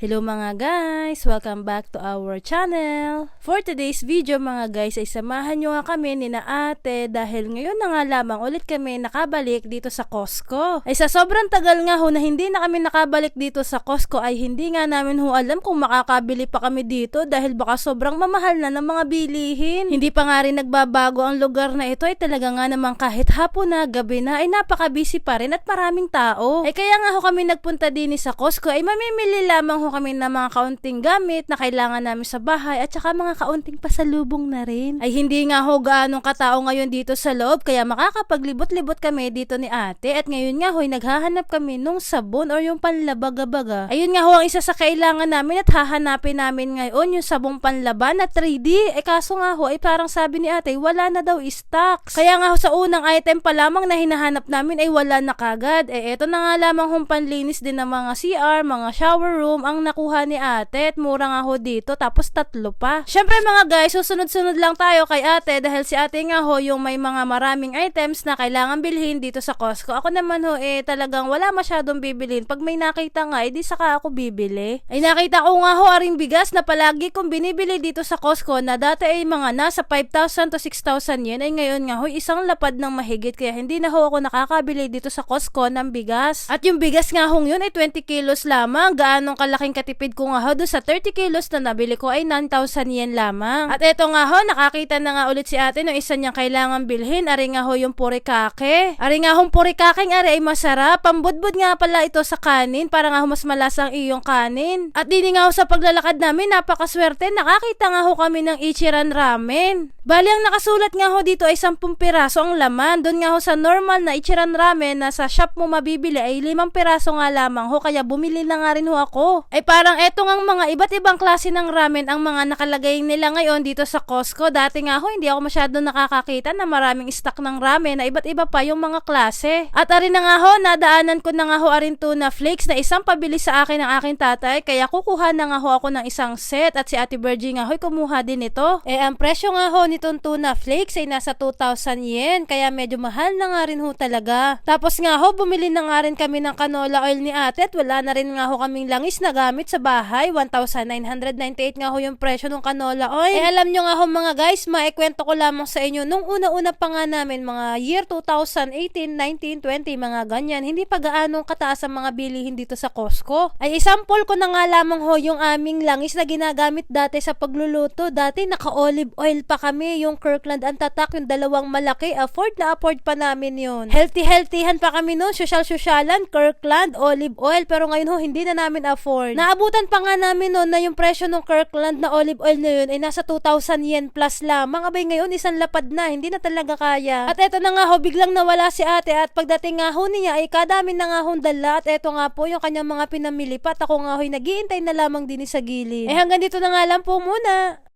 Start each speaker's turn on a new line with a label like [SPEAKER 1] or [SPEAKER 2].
[SPEAKER 1] Hello mga guys! Welcome back to our channel! For today's video mga guys ay samahan nyo nga kami ni na ate dahil ngayon na nga lamang ulit kami nakabalik dito sa Costco. Ay sa sobrang tagal nga ho na hindi na kami nakabalik dito sa Costco ay hindi nga namin ho alam kung makakabili pa kami dito dahil baka sobrang mamahal na ng mga bilihin. Hindi pa nga rin nagbabago ang lugar na ito ay talaga nga naman kahit hapon na gabi na ay napaka-busy pa rin at maraming tao. Ay kaya nga ho kami nagpunta din sa Costco ay mamimili lamang ho kami ng mga kaunting gamit na kailangan namin sa bahay at saka mga kaunting pasalubong na rin. Ay hindi nga ho gaanong katao ngayon dito sa loob kaya makakapaglibot-libot kami dito ni ate at ngayon nga ho ay naghahanap kami nung sabon or yung panlabaga-baga. Ayun nga ho ang isa sa kailangan namin at hahanapin namin ngayon yung sabong panlaban na 3D. Eh kaso nga ho ay parang sabi ni ate wala na daw stocks. Kaya nga ho sa unang item pa lamang na hinahanap namin ay wala na kagad. Eh eto na nga lamang hong panlinis din ng mga CR, mga shower room ang nakuha ni ate at mura nga ho dito tapos tatlo pa. Syempre mga guys, susunod-sunod lang tayo kay ate dahil si ate nga ho yung may mga maraming items na kailangan bilhin dito sa Costco. Ako naman ho eh talagang wala masyadong bibilhin. Pag may nakita nga, edi saka ako bibili. Ay nakita ko nga ho aring bigas na palagi kong binibili dito sa Costco na dati ay mga nasa 5,000 to 6,000 yen ay ngayon nga ho isang lapad ng mahigit kaya hindi na ho ako nakakabili dito sa Costco ng bigas. At yung bigas nga ho yun ay 20 kilos lamang. Gaanong kalaking katipid ko nga ho doon sa 30 kilos na nabili ko ay 9,000 yen lamang. At eto nga ho, nakakita na nga ulit si ate no isa niyang kailangan bilhin. Ari nga ho yung purikake. Ari nga hong purikakeng ari ay masarap. Pambudbud nga pala ito sa kanin para nga ho mas malasang iyong kanin. At dini nga ho sa paglalakad namin, napakaswerte. Nakakita nga ho kami ng Ichiran Ramen. Bali ang nakasulat nga ho dito ay 10 piraso ang laman. Doon nga ho sa normal na Ichiran Ramen na sa shop mo mabibili ay 5 piraso nga lamang ho. Kaya bumili na nga rin ho ako. Ay parang eto nga mga iba't ibang klase ng ramen ang mga nakalagay nila ngayon dito sa Costco. Dati nga ho, hindi ako masyado nakakakita na maraming stock ng ramen na iba't iba pa yung mga klase. At arin na nga ho, nadaanan ko na nga ho arin tuna flakes na isang pabili sa akin ng aking tatay. Kaya kukuha na nga ho ako ng isang set at si Ate Virgie nga ho, kumuha din ito. Eh ang presyo nga ho nitong tuna flakes ay nasa 2,000 yen. Kaya medyo mahal na nga rin ho talaga. Tapos nga ho, bumili na nga rin kami ng canola oil ni ate at wala na rin nga ho kaming langis na gamit sa bahay. 1,998 nga ho yung presyo ng canola oil. Eh alam nyo nga ho mga guys, maikwento ko lamang sa inyo. Nung una-una pa nga namin, mga year 2018, 19, 20, mga ganyan, hindi pa gaanong kataas ang mga bilihin dito sa Costco. Ay isampol ko na nga lamang ho yung aming langis na ginagamit dati sa pagluluto. Dati naka-olive oil pa kami, yung Kirkland ang tatak, yung dalawang malaki. Afford na afford pa namin yun. Healthy-healthyhan pa kami noon, social-socialan, Kirkland, olive oil. Pero ngayon ho, hindi na namin afford. Naabutan pa nga namin noon na yung presyo ng Kirkland na olive oil na yun ay nasa 2,000 yen plus lamang. Abay ngayon, isang lapad na. Hindi na talaga kaya. At eto na nga ho, biglang nawala si ate at pagdating nga ho niya ay kadami na nga hong dala. At eto nga po yung kanyang mga pinamili pa. At ako nga ho'y nagiintay na lamang din sa gilid. Eh hanggang dito na nga lang po muna.